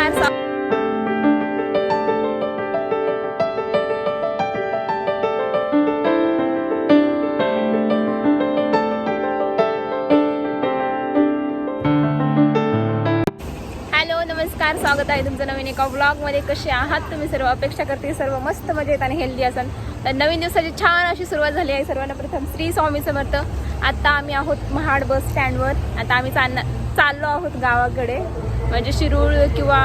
नमस्कार हॅलो नमस्कार स्वागत आहे तुमचं नवीन एका ब्लॉगमध्ये कसे आहात तुम्ही? सर्व अपेक्षा करते सर्व मस्त मजेत आणि हेल्दी असाल तर नवीन दिवसाची छान अशी सुरुवात झाली आहे. सर्वांना प्रथम श्री स्वामी समर्थ. आता आम्ही आहोत महाड बस स्टँडवर आता आम्ही चालना चाललो आहोत गावाकडे. म्हणजे शिरूळ किंवा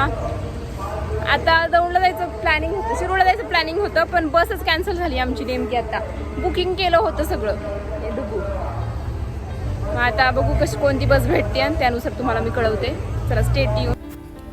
आता दौंडला जायचं प्लॅनिंग होतं. शिरूळला जायचं प्लॅनिंग होतं पण बसच कॅन्सल झाली आमची नेमकी आता. बुकिंग केलं होतं सगळं. हे मग आता बघू कशी कोणती बस भेटते आणि त्यानुसार तुम्हाला मी कळवते. चला स्टेट यू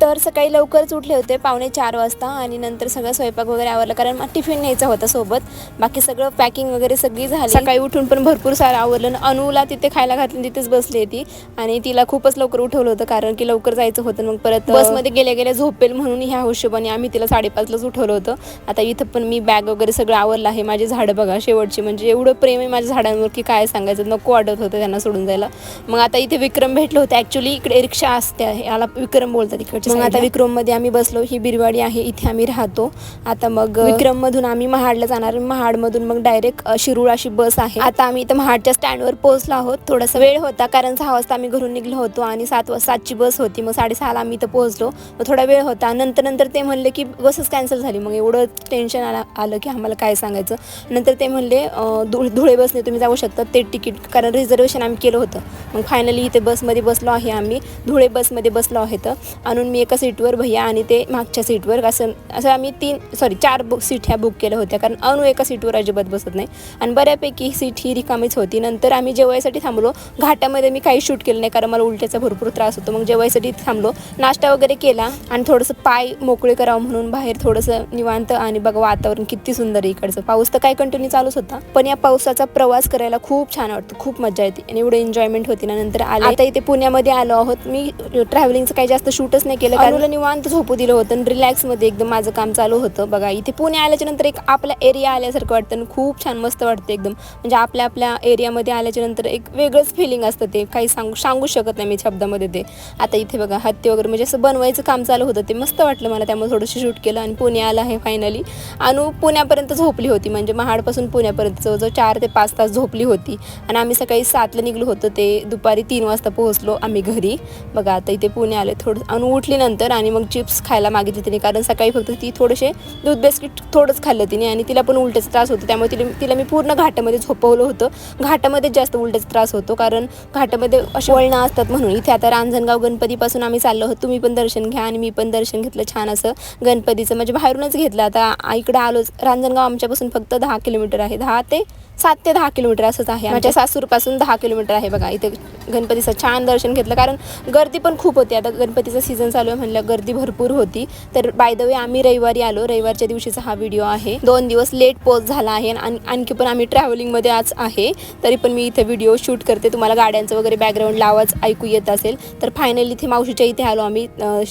तर सकाळी लवकरच उठले होते पावणे चार वाजता आणि नंतर सगळं स्वयंपाक वगैरे आवरलं कारण टिफिन न्यायचा होता सोबत. बाकी सगळं पॅकिंग वगैरे सगळी झाली. सकाळी उठून पण भरपूर सारं आवरलं अनुला तिथे खायला घातलं तिथेच बसली ती आणि तिला खूपच लवकर उठवलं होतं कारण की लवकर जायचं होतं. मग परत बसमध्ये गेल्या गेल्या झोपेल म्हणून ह्या हिशोबाने आम्ही तिला साडेपाचलाच उठवलं होतं. आता इथं पण मी बॅग वगैरे सगळं आवरलं आहे. माझी झाडं बघा शेवटची. म्हणजे एवढं प्रेम आहे माझ्या झाडांवर की काय सांगायचं? नको वाटत होतं त्यांना सोडून जायला. मग आता इथे विक्रम भेटलं होतं. ॲक्च्युली इकडे रिक्षा असते. याला विक्रम बोलतात इकडचे. मग आता विक्रममध्ये आम्ही बसलो ही बिरवाडी आहे इथे आम्ही राहतो. आता मग विक्रम मधून आम्ही महाडला जाणार. महाडमधून मग डायरेक्ट शिरूळ अशी बस आहे. आता आम्ही इथं महाडच्या स्टँडवर पोहोचलो आहोत. थोडासा वेळ होता कारण सहा वाजता आम्ही घरून निघलो होतो आणि सात वाजता सातची बस होती. मग साडेसहाला आम्ही इथं पोहोचलो. मग थोडा वेळ होता. नंतर नंतर ते म्हणले की बसच कॅन्सल झाली. मग एवढं टेन्शन आलं आलं की आम्हाला काय सांगायचं? नंतर ते म्हणले धुळे धुळे बसने तुम्ही जाऊ शकता. ते तिकीट कारण रिझर्वेशन आम्ही केलं होतं. मग फायनली इथे बसमध्ये बसलो आहे आम्ही. धुळे बसमध्ये बसलो आहे तर आणून मी एका सीटवर भैया आणि ते मागच्या सीटवर. असं असं आम्ही तीन सॉरी चार बुक सीट ह्या बुक केल्या होत्या. कारण अनु एका सीटवर अजिबात बसत नाही. आणि बऱ्यापैकी सीट ही रिकामीच होती. नंतर आम्ही जेवायसाठी थांबलो. घाटामध्ये मी काही शूट केलं नाही कारण मला उलट्याचा भरपूर त्रास होतो. मग जेवायसाठी थांबलो. नाश्ता वगैरे केला. आणि थोडंसं पाय मोकळे करावं म्हणून बाहेर थोडंसं निवांत आणि बघा वातावरण किती सुंदर आहे इकडचं. पाऊस तर काय कंटिन्यू चालूच होता. पण या पावसाचा प्रवास करायला खूप छान वाटतं. खूप मजा येते. आणि एवढं एन्जॉयमेंट होती ना नंतर आले. आता इथे पुण्यामध्ये आलो आहोत. मी ट्रॅव्हलिंगचं काही जास्त शूटच नाही केलं. कारण निवांत झोपू दिलं होतं आणि रिलॅक्समध्ये एकदम माझं काम चालू होतं. बघा इथे पुणे आल्याच्यानंतर एक आपला एरिया आल्यासारखं वाटतं आणि खूप छान मस्त वाटतं एकदम. म्हणजे आपल्या आपल्या एरियामध्ये आल्याच्यानंतर एक वेगळंच फिलिंग असतं ते. काही सांगू सांगू शकत नाही मी शब्दामध्ये ते. आता इथे बघा हत्ती वगैरे म्हणजे असं बनवायचं काम चालू होतं. ते मस्त वाटलं मला त्यामुळे थोडंसं शूट केलं आणि पुणे आलं आहे फायनली अनु पुण्यापर्यंत झोपली होती. म्हणजे महाडपासून पुण्यापर्यंत जवळजवळ चार ते पाच तास झोपली होती. आणि आम्ही सकाळी सातला निघलो होतो. ते दुपारी तीन वाजता पोहोचलो आम्ही घरी. बघा आता इथे पुणे आले थोडं अनु उठली नंतर आणि मग चिप्स खायला मागितले तिने. कारण सकाळी फक्त ती थोडेसे दूध बिस्किट थोडंच खाल्लं तिने आणि तिला पण उलट्याचा त्रास होतो. त्यामुळे तिला तिला मी पूर्ण घाटामध्ये झोपवलं होतं. घाटामध्ये जास्त उलट्याचा त्रास होतो कारण घाटामध्ये असे वळणं असतात म्हणून. इथे आता रांजणगाव गणपतीपासून आम्ही चाललो होतो तुम्ही पण दर्शन घ्या आणि मी पण दर्शन घेतलं छान असं गणपतीचं. म्हणजे बाहेरूनच घेतलं. आता इकडं आलोच. रांजणगाव आमच्यापासून फक्त दहा किलोमीटर आहे. दहा ते सात ते दहा किलोमीटर असंच आहे माझ्या सासूरपासून दहा किलोमीटर आहे बघा. इथे गणपतीचं छान दर्शन घेतलं. कारण गर्दी पण खूप होती. आता गणपतीचं सीझन चालू आहे म्हणलं गर्दी भरपूर होती. तर बाय द वे आम्ही रविवारी आलो. रविवारच्या दिवशीचा हा व्हिडिओ आहे. दोन दिवस लेट पोस्ट झाला आहे आणि आणखी पण आम्ही ट्रॅव्हलिंगमध्ये आज आहे. तरी पण मी इथे व्हिडिओ शूट करते. तुम्हाला गाड्यांचं वगैरे बॅकग्राऊंड आवाज ऐकू येत असेल. तर फायनली इथे मावशीच्या इथे आलो आम्ही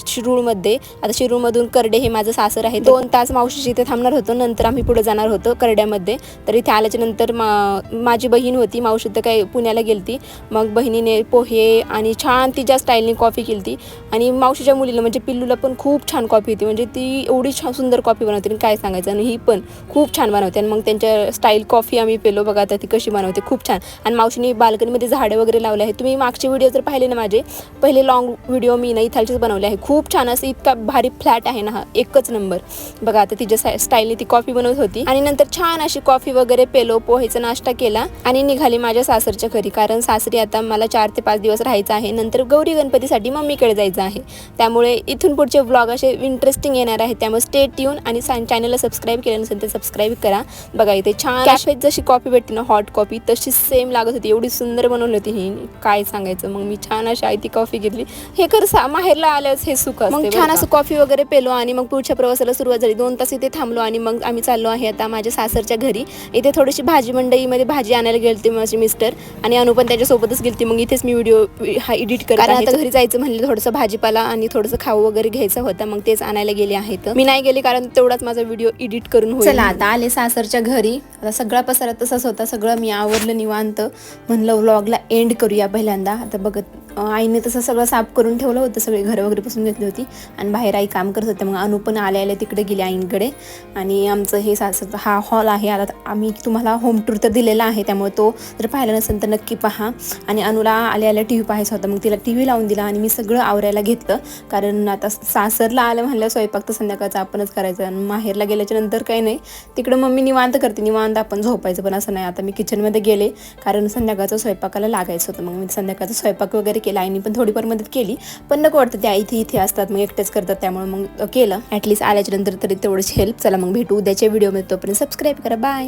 शिरूळमध्ये. आता शिरूळमधून करडे हे माझं सासर आहे. दोन तास मावशीच्या इथे थांबणार होतो. नंतर आम्ही पुढे जाणार होतो करड्यामध्ये. तर इथे आल्याच्यानंतर मा माझी बहीण होती मावशी तर काही पुण्याला गेलती. मग बहिणीने पोहे आणि छान तिच्या स्टाईलने कॉफी केली आणि मावशीच्या मुलीला म्हणजे पिल्लूला पण खूप छान कॉफी होती. म्हणजे ती एवढी छान सुंदर कॉफी बनवते आणि काय सांगायचं आणि ही पण खूप छान बनवते. आणि मग त्यांच्या स्टाईल कॉफी आम्ही पेलो बघा आता ती कशी बनवते खूप छान. आणि मावशीने बाल्कनीमध्ये झाडे वगैरे लावले आहे तुम्ही मागचे व्हिडिओ जर पाहिले ना माझे पहिले लॉंग व्हिडिओ मी ना इथालचेच बनवले आहे. खूप छान असं इतका भारी फ्लॅट आहे ना हा एकच नंबर बघा आता तिच्या स्टाईलने ती कॉफी बनवत होती. आणि नंतर छान अशी कॉफी वगैरे पेलो पोहेचा नाश्ता केला आणि निघाली माझ्या सासरच्या घरी. कारण सासरी आता मला चार ते पाच दिवस राहायचं आहे. नंतर गौरी गणपतीसाठी मम्मीकडे जायचं आहे. त्यामुळे इथून पुढचे व्लॉग असे इंटरेस्टिंग येणार आहेत. त्यामुळे स्टेट येऊन आणि चॅनलला सबस्क्राईब केलं नसेल तर सबस्क्राईब करा. बघा इथे छान कॅफेत जशी कॉफी भेटते ना हॉट कॉफी तशी सेम लागत होती. एवढी सुंदर बनवली होती ही. काय सांगायचं? मग मी छान अशी आहे ती कॉफी घेतली. हे कर सा माहेरला आल्यास हे सुख मग छान असं कॉफी वगैरे पेलो आणि मग पुढच्या प्रवासाला सुरुवात झाली. दोन तास इथे थांबलो आणि मग आम्ही चाललो आहे आता माझ्या सासरच्या घरी. इथे थोडीशी भाजी मंडईमध्ये भाजी आणायला गेलते माझे मिस्टर आणि अनु पण त्याच्यासोबतच गेलती मग इथेच मी व्हिडिओ हा एडिट करत आता घरी जायचं म्हणलं थोडंसं भाजीपाला आणि थोडंसं खाऊ वगैरे घ्यायचं होतं मग तेच आणायला गेले आहेत. मी नाही गेले कारण तेवढाच माझा व्हिडिओ एडिट करून होईल. चला आता आले सासरच्या घरी. आता सगळा पसारा तसाच होता. सगळं मी आवरलं निवांत. म्हणलं व्लॉगला एंड करूया पहिल्यांदा. आता बघत आईने तसं सगळं साफ करून ठेवलं होतं सगळे घरं वगैरे पुसून घेतली होती. आणि बाहेर आई काम करत होत्या मग अनु पण आले आले तिकडे गेली आईंकडे. आणि आमचं हे सासर हा हॉल आहे आता आम्ही तुम्हाला होम टूर तर दिलेला आहे त्यामुळे तो जर पाहिला नसेल तर नक्की पहा. आणि अनुला आल्या आल्या टी व्ही पाहायचा होता मग तिला टी व्ही लावून दिला आणि मी सगळं आवरायला घेतलं. कारण आता सासरला आलं म्हणलं स्वयंपाक तर संध्याकाळचा आपणच करायचं आणि माहेरला गेल्याच्यानंतर काही नाही. तिकडं मम्मी निवांत करते निवांत आपण झोपायचं पण असं नाही. आता मी किचनमध्ये गेले कारण संध्याकाळचं स्वयंपाकाला लागायचं होतं. मग मी संध्याकाळचा स्वयंपाक वगैरे केला आईने पण थोडीफार मदत केली. पण नको वाटतं त्या इथे इथे असतात मग एकटेच करतात त्यामुळे मग केलं. ॲटलिस्ट आल्याच्यानंतर तरी तेवढंच हेल्प चला मग भेटू उद्याच्या व्हिडिओमध्ये तोपर्यंत सबस्क्राईब करा. बाय